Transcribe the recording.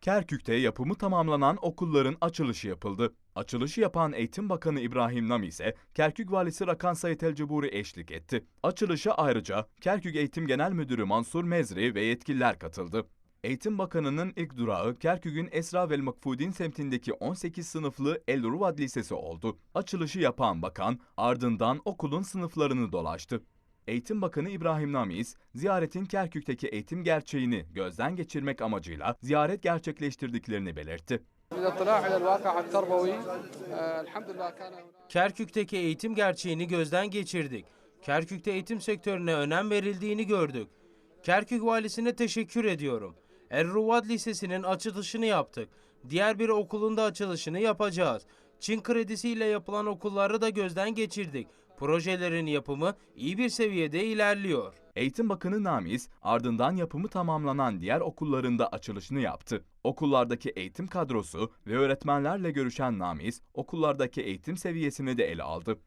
Kerkük'te yapımı tamamlanan okulların açılışı yapıldı. Açılışı yapan Eğitim Bakanı İbrahim Nam ise Kerkük Valisi Rakan Sayit El eşlik etti. Açılışa ayrıca Kerkük Eğitim Genel Müdürü Mansur Mezri ve yetkililer katıldı. Eğitim Bakanı'nın ilk durağı Kerkük'ün Esra ve Makfudin semtindeki 18 sınıflı El Ruvad Lisesi oldu. Açılışı yapan bakan ardından okulun sınıflarını dolaştı. Eğitim Bakanı İbrahim Namiz, ziyaretin Kerkük'teki eğitim gerçeğini gözden geçirmek amacıyla ziyaret gerçekleştirdiklerini belirtti. Kerkük'teki eğitim gerçeğini gözden geçirdik. Kerkük'te eğitim sektörüne önem verildiğini gördük. Kerkük valisine teşekkür ediyorum. Erruvad Lisesi'nin açılışını yaptık. Diğer bir okulun da açılışını yapacağız. Çin kredisiyle yapılan okulları da gözden geçirdik. Projelerin yapımı iyi bir seviyede ilerliyor. Eğitim Bakanı Namiz ardından yapımı tamamlanan diğer okullarında açılışını yaptı. Okullardaki eğitim kadrosu ve öğretmenlerle görüşen Namiz, okullardaki eğitim seviyesini de ele aldı.